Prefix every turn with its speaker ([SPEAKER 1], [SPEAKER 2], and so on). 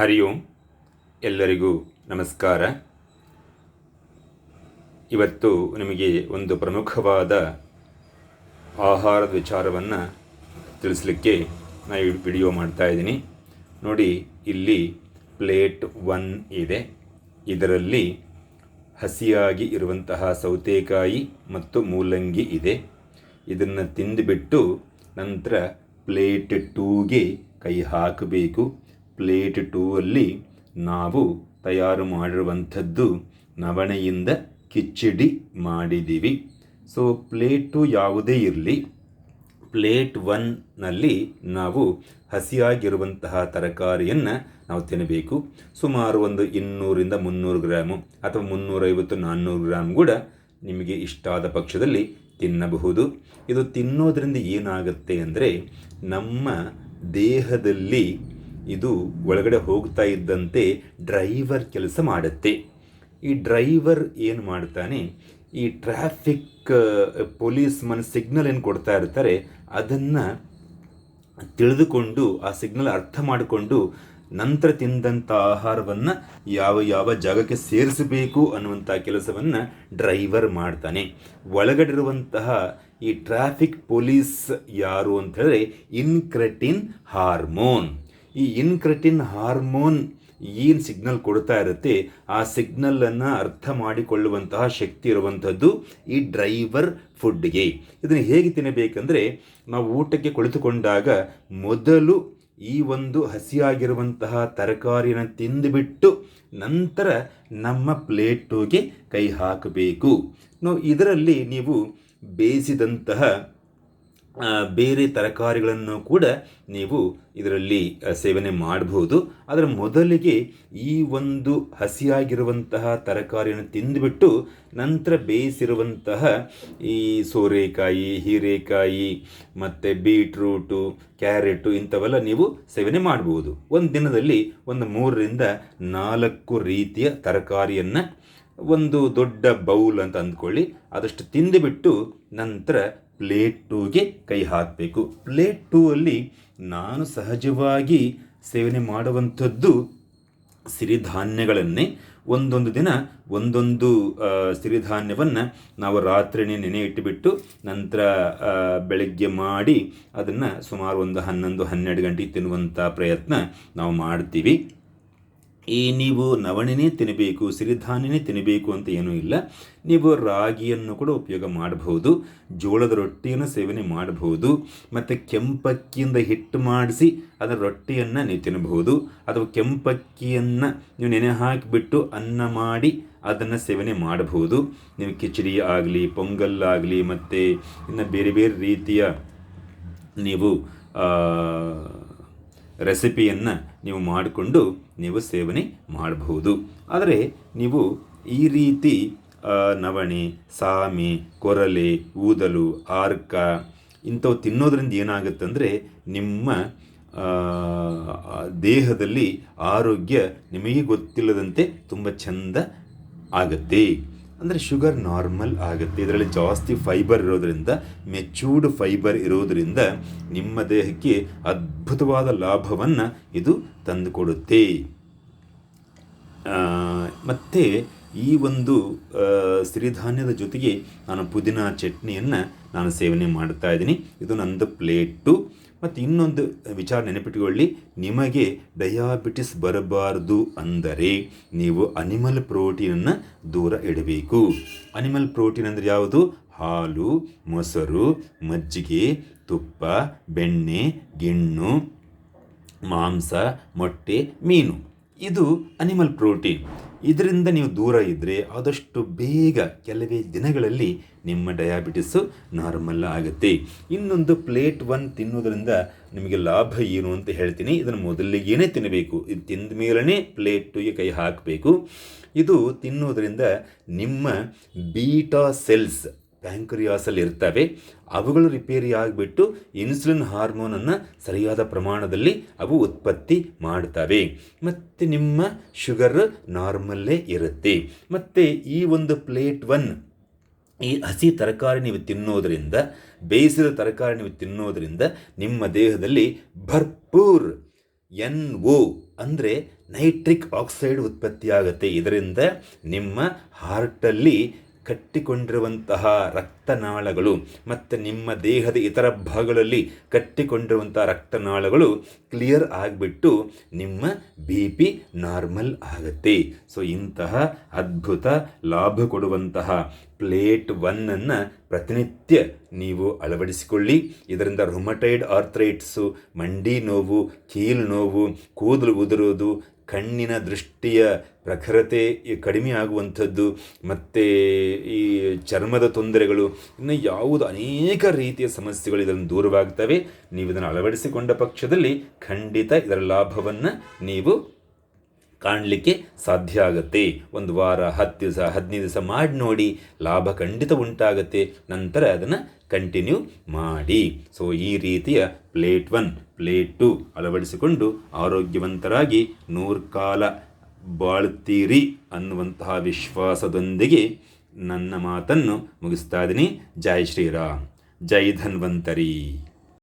[SPEAKER 1] ಹರಿ ಓಂ ಎಲ್ಲರಿಗೂ ನಮಸ್ಕಾರ. ಇವತ್ತು ನಿಮಗೆ ಒಂದು ಪ್ರಮುಖವಾದ ಆಹಾರದ ವಿಚಾರವನ್ನು ತಿಳಿಸ್ಲಿಕ್ಕೆ ನಾನು ವಿಡಿಯೋ ಮಾಡ್ತಾ ಇದ್ದೀನಿ. ನೋಡಿ, ಇಲ್ಲಿ ಪ್ಲೇಟ್ ಒನ್ ಇದೆ. ಇದರಲ್ಲಿ ಹಸಿಯಾಗಿ ಇರುವಂತಹ ಸೌತೆಕಾಯಿ ಮತ್ತು ಮೂಲಂಗಿ ಇದೆ. ಇದನ್ನು ತಿಂದುಬಿಟ್ಟು ನಂತರ ಪ್ಲೇಟ್ ಟೂಗೆ ಕೈ ಹಾಕಬೇಕು. ಪ್ಲೇಟ್ ಟೂ ಅಲ್ಲಿ ನಾವು ತಯಾರು ಮಾಡಿರುವಂಥದ್ದು ನವಣೆಯಿಂದ ಕಿಚಡಿ ಮಾಡಿದ್ದೀವಿ. ಸೊ ಪ್ಲೇಟು ಯಾವುದೇ ಇರಲಿ. ಪ್ಲೇಟ್ ಒನ್ನಲ್ಲಿ ನಾವು ಹಸಿಯಾಗಿರುವಂತಹ ತರಕಾರಿಯನ್ನು ನಾವು ತಿನ್ನಬೇಕು. ಸುಮಾರು ಒಂದು ಇನ್ನೂರಿಂದ ಮುನ್ನೂರು ಗ್ರಾಮು ಅಥವಾ ಮುನ್ನೂರೈವತ್ತು, ನಾನ್ನೂರು ಗ್ರಾಮ್ ಕೂಡ ನಿಮಗೆ ಇಷ್ಟ ಆದ ಪಕ್ಷದಲ್ಲಿ ತಿನ್ನಬಹುದು. ಇದು ತಿನ್ನೋದರಿಂದ ಏನಾಗುತ್ತೆ ಅಂದರೆ ನಮ್ಮ ದೇಹದಲ್ಲಿ ಇದು ಒಳಗಡೆ ಹೋಗ್ತಾ ಇದ್ದಂತೆ ಡ್ರೈವರ್ ಕೆಲಸ ಮಾಡುತ್ತೆ. ಈ ಡ್ರೈವರ್ ಏನು ಮಾಡ್ತಾನೆ, ಈ ಟ್ರಾಫಿಕ್ ಪೊಲೀಸ್ ಮನ್ ಸಿಗ್ನಲ್ ಏನು ಕೊಡ್ತಾ ಇರ್ತಾರೆ, ಅದನ್ನು ತಿಳಿದುಕೊಂಡು ಆ ಸಿಗ್ನಲ್ ಅರ್ಥ ಮಾಡಿಕೊಂಡು ನಂತರ ತಿಂದಂಥ ಆಹಾರವನ್ನು ಯಾವ ಯಾವ ಜಾಗಕ್ಕೆ ಸೇರಿಸಬೇಕು ಅನ್ನುವಂಥ ಕೆಲಸವನ್ನು ಡ್ರೈವರ್ ಮಾಡ್ತಾನೆ. ಒಳಗಡಿರುವಂತಹ ಈ ಟ್ರಾಫಿಕ್ ಪೊಲೀಸ್ ಯಾರು ಅಂತ ಹೇಳಿದ್ರೆ, ಇನ್ಕ್ರೆಟಿನ್ ಹಾರ್ಮೋನ್. ಈ ಇನ್ಕ್ರೆಟಿನ್ ಹಾರ್ಮೋನ್ ಏನು ಸಿಗ್ನಲ್ ಕೊಡ್ತಾ ಇರುತ್ತೆ, ಆ ಸಿಗ್ನಲನ್ನು ಅರ್ಥ ಮಾಡಿಕೊಳ್ಳುವಂತಹ ಶಕ್ತಿ ಇರುವಂಥದ್ದು ಈ ಡ್ರೈವರ್ ಫುಡ್ಗೆ. ಇದನ್ನು ಹೇಗೆ ತಿನ್ನಬೇಕಂದ್ರೆ ನಾವು ಊಟಕ್ಕೆ ಕುಳಿತುಕೊಂಡಾಗ ಮೊದಲು ಈ ಒಂದು ಹಸಿಯಾಗಿರುವಂತಹ ತರಕಾರಿನ ತಿಂದುಬಿಟ್ಟು ನಂತರ ನಮ್ಮ ಪ್ಲೇಟುಗೆ ಕೈ ಹಾಕಬೇಕು. ನಾವು ಇದರಲ್ಲಿ ನೀವು ಬೇಯಿಸಿದಂತಹ ಬೇರೆ ತರಕಾರಿಗಳನ್ನು ಕೂಡ ನೀವು ಇದರಲ್ಲಿ ಸೇವನೆ ಮಾಡಬಹುದು ಅದರ ಮೊದಲಿಗೆ ಈ ಒಂದು ಹಸಿಯಾಗಿರುವಂತಹ ತರಕಾರಿಯನ್ನು ತಿಂದುಬಿಟ್ಟು ನಂತರ ಬೇಯಿಸಿರುವಂತಹ ಈ ಸೋರೆಕಾಯಿ, ಹೀರೆಕಾಯಿ, ಮತ್ತು ಬೀಟ್ರೂಟು, ಕ್ಯಾರೆಟು ಇಂಥವೆಲ್ಲ ನೀವು ಸೇವನೆ ಮಾಡಬಹುದು ಒಂದು ದಿನದಲ್ಲಿ ಒಂದು ಮೂರರಿಂದ ನಾಲ್ಕು ರೀತಿಯ ತರಕಾರಿಯನ್ನು ಒಂದು ದೊಡ್ಡ ಬೌಲ್ ಅಂತ ಅಂದ್ಕೊಳ್ಳಿ. ಅದಷ್ಟು ತಿಂದುಬಿಟ್ಟು ನಂತರ ಪ್ಲೇಟ್ ಟೂಗೆ ಕೈ ಹಾಕಬೇಕು. ಪ್ಲೇಟ್ ಟೂ ಅಲ್ಲಿ ನಾನು ಸಹಜವಾಗಿ ಸೇವನೆ ಮಾಡುವಂಥದ್ದು ಸಿರಿಧಾನ್ಯಗಳನ್ನೇ. ಒಂದೊಂದು ದಿನ ಒಂದೊಂದು ಸಿರಿಧಾನ್ಯವನ್ನು ನಾವು ರಾತ್ರಿನೇ ನೆನೆ ಇಟ್ಟುಬಿಟ್ಟು ನಂತರ ಬೆಳಗ್ಗೆ ಮಾಡಿ ಅದನ್ನು ಸುಮಾರು ಒಂದು ಹನ್ನೊಂದು ಹನ್ನೆರಡು ಗಂಟೆಗೆ ತಿನ್ನುವಂಥ ಪ್ರಯತ್ನ ನಾವು ಮಾಡ್ತೀವಿ. ಈ ನೀವು ನವಣೆನೇ ತಿನ್ನಬೇಕು, ಸಿರಿಧಾನ್ಯನೇ ತಿನ್ನಬೇಕು ಅಂತ ಏನೂ ಇಲ್ಲ. ನೀವು ರಾಗಿಯನ್ನು ಕೂಡ ಉಪಯೋಗ ಮಾಡಬಹುದು, ಜೋಳದ ರೊಟ್ಟಿಯನ್ನು ಸೇವನೆ ಮಾಡಬಹುದು, ಮತ್ತು ಕೆಂಪಕ್ಕಿಯಿಂದ ಹಿಟ್ಟು ಮಾಡಿಸಿ ಅದರ ರೊಟ್ಟಿಯನ್ನು ನೀವು ತಿನ್ನಬಹುದು, ಅಥವಾ ಕೆಂಪಕ್ಕಿಯನ್ನು ನೀವು ನೆನೆ ಹಾಕಿಬಿಟ್ಟು ಅನ್ನ ಮಾಡಿ ಅದನ್ನು ಸೇವನೆ ಮಾಡಬಹುದು. ನೀವು ಕಿಚಡಿ ಆಗಲಿ, ಪೊಂಗಲ್ ಆಗಲಿ, ಮತ್ತು ಇನ್ನು ಬೇರೆ ಬೇರೆ ರೀತಿಯ ನೀವು ರೆಸಿಪಿಯನ್ನು ನೀವು ಮಾಡಿಕೊಂಡು ನೀವು ಸೇವನೆ ಮಾಡಬಹುದು. ಆದರೆ ನೀವು ಈ ರೀತಿ ನವಣೆ, ಸಾಮಿ, ಕೊರಲೆ, ಊದಲು, ಆರ್ಕ ಇಂಥವು ತಿನ್ನೋದ್ರಿಂದ ಏನಾಗುತ್ತಂದರೆ ನಿಮ್ಮ ದೇಹದಲ್ಲಿ ಆರೋಗ್ಯ ನಿಮಗೆ ಗೊತ್ತಿಲ್ಲದಂತೆ ತುಂಬ ಚೆಂದ ಆಗುತ್ತೆ. ಅಂದರೆ ಶುಗರ್ ನಾರ್ಮಲ್ ಆಗುತ್ತೆ. ಇದರಲ್ಲಿ ಜಾಸ್ತಿ ಫೈಬರ್ ಇರೋದರಿಂದ ಮೆಚೂರ್ಡ್ ಫೈಬರ್ ಇರೋದರಿಂದ ನಿಮ್ಮ ದೇಹಕ್ಕೆ ಅದ್ಭುತವಾದ ಲಾಭವನ್ನು ಇದು ತಂದುಕೊಡುತ್ತೆ. ಮತ್ತು ಈ ಒಂದು ಸಿರಿಧಾನ್ಯದ ಜೊತೆಗೆ ನಾನು ಪುದೀನ ಚಟ್ನಿಯನ್ನು ನಾನು ಸೇವನೆ ಮಾಡ್ತಾ ಇದ್ದೀನಿ. ಇದು ನಂದು ಪ್ಲೇಟು. ಮತ್ತು ಇನ್ನೊಂದು ವಿಚಾರ ನೆನಪಿಟ್ಟುಕೊಳ್ಳಿ ನಿಮಗೆ ಡಯಾಬಿಟಿಸ್ ಬರಬಾರದು ಅಂದರೆ ನೀವು ಅನಿಮಲ್ ಪ್ರೋಟೀನನ್ನು ದೂರ ಇಡಬೇಕು. ಅನಿಮಲ್ ಪ್ರೋಟೀನ್ ಅಂದರೆ ಯಾವುದು? ಹಾಲು, ಮೊಸರು, ಮಜ್ಜಿಗೆ, ತುಪ್ಪ, ಬೆಣ್ಣೆ, ಗಿಣ್ಣು, ಮಾಂಸ, ಮೊಟ್ಟೆ, ಮೀನು. ಇದು ಅನಿಮಲ್ ಪ್ರೋಟೀನ್. ಇದರಿಂದ ನೀವು ದೂರ ಇದ್ದರೆ ಆದಷ್ಟು ಬೇಗ ಕೆಲವೇ ದಿನಗಳಲ್ಲಿ ನಿಮ್ಮ ಡಯಾಬಿಟಿಸು ನಾರ್ಮಲ್ ಆಗುತ್ತೆ. ಇನ್ನೊಂದು ಪ್ಲೇಟ್ ಒನ್ ತಿನ್ನೋದ್ರಿಂದ ನಿಮಗೆ ಲಾಭ ಏನು ಅಂತ ಹೇಳ್ತೀನಿ. ಇದನ್ನು ಮೊದಲಿಗೇನೆ ತಿನ್ನಬೇಕು ಇದು ತಿಂದ ಮೇಲೇ ಪ್ಲೇಟ್ ಟುಗೆ ಕೈ ಹಾಕಬೇಕು. ಇದು ತಿನ್ನೋದರಿಂದ ನಿಮ್ಮ ಬೀಟಾ ಸೆಲ್ಸ್ ಪ್ಯಾಂಕ್ರಿಯಾಸಲ್ಲಿ ಇರ್ತವೆ. ಅವುಗಳು ರಿಪೇರಿ ಆಗಿಬಿಟ್ಟು ಇನ್ಸುಲಿನ್ ಹಾರ್ಮೋನನ್ನು ಸರಿಯಾದ ಪ್ರಮಾಣದಲ್ಲಿ ಅವು ಉತ್ಪತ್ತಿ ಮಾಡ್ತವೆ. ಮತ್ತು ನಿಮ್ಮ ಶುಗರ್ ನಾರ್ಮಲ್ಲೇ ಇರುತ್ತೆ. ಮತ್ತು ಈ ಒಂದು ಪ್ಲೇಟ್ ಒನ್, ಈ ಹಸಿ ತರಕಾರಿ ನೀವು ತಿನ್ನೋದರಿಂದ, ಬೇಯಿಸಿದ ತರಕಾರಿ ನೀವು ತಿನ್ನೋದರಿಂದ ನಿಮ್ಮ ದೇಹದಲ್ಲಿ ಭರ್ಪೂರ್ ಎನ್ ಒ ಅಂದರೆ ನೈಟ್ರಿಕ್ ಆಕ್ಸೈಡ್ ಉತ್ಪತ್ತಿಯಾಗುತ್ತೆ. ಇದರಿಂದ ನಿಮ್ಮ ಹಾರ್ಟಲ್ಲಿ ಕಟ್ಟಿಕೊಂಡಿರುವಂತಹ ರಕ್ತನಾಳಗಳು ಮತ್ತು ನಿಮ್ಮ ದೇಹದ ಇತರ ಭಾಗಗಳಲ್ಲಿ ಕಟ್ಟಿಕೊಂಡಿರುವಂತಹ ರಕ್ತನಾಳಗಳು ಕ್ಲಿಯರ್ ಆಗಿಬಿಟ್ಟು ನಿಮ್ಮ ಬಿ ಪಿ ನಾರ್ಮಲ್ ಆಗುತ್ತೆ. ಸೊ ಇಂತಹ ಅದ್ಭುತ ಲಾಭ ಕೊಡುವಂತಹ ಪ್ಲೇಟ್ ಒನ್ನನ್ನು ಪ್ರತಿನಿತ್ಯ ನೀವು ಅಳವಡಿಸಿಕೊಳ್ಳಿ. ಇದರಿಂದ ರೊಮಟೈಡ್ ಆರ್ಥ್ರೈಟ್ಸು ಮಂಡಿ ನೋವು, ಕೀಲು ನೋವು, ಕೂದಲು ಉದುರೋದು ಕಣ್ಣಿನ ದೃಷ್ಟಿಯ ಪ್ರಖರತೆ ಕಡಿಮೆ ಆಗುವಂಥದ್ದು, ಮತ್ತು ಈ ಚರ್ಮದ ತೊಂದರೆಗಳು, ಇನ್ನು ಯಾವುದು ಅನೇಕ ರೀತಿಯ ಸಮಸ್ಯೆಗಳು ಇದನ್ನು ದೂರವಾಗ್ತವೆ. ನೀವು ಇದನ್ನು ಅಳವಡಿಸಿಕೊಂಡ ಪಕ್ಷದಲ್ಲಿ ಖಂಡಿತ ಇದರ ಲಾಭವನ್ನು ನೀವು ಕಾಣಲಿಕ್ಕೆ ಸಾಧ್ಯ ಆಗುತ್ತೆ. ಒಂದು ವಾರ, ಹತ್ತು ದಿವಸ, ಹದಿನೈದು ದಿವಸ ಮಾಡಿ ನೋಡಿ, ಲಾಭ ಖಂಡಿತ ಉಂಟಾಗುತ್ತೆ. ನಂತರ ಅದನ್ನು ಕಂಟಿನ್ಯೂ ಮಾಡಿ. ಸೊ ಈ ರೀತಿಯ ಪ್ಲೇಟ್ ಒನ್ ಪ್ಲೇಟ್ ಟು ಅಳವಡಿಸಿಕೊಂಡು ಆರೋಗ್ಯವಂತರಾಗಿ ನೂರು ಕಾಲ ಬಾಳ್ತೀರಿ ಅನ್ನುವಂತಹ ವಿಶ್ವಾಸದೊಂದಿಗೆ ನನ್ನ ಮಾತನ್ನು ಮುಗಿಸ್ತಾ ಇದ್ದೀನಿ. ಜೈ ಶ್ರೀರಾಮ್. ಜೈ ಧನ್ವಂತರಿ.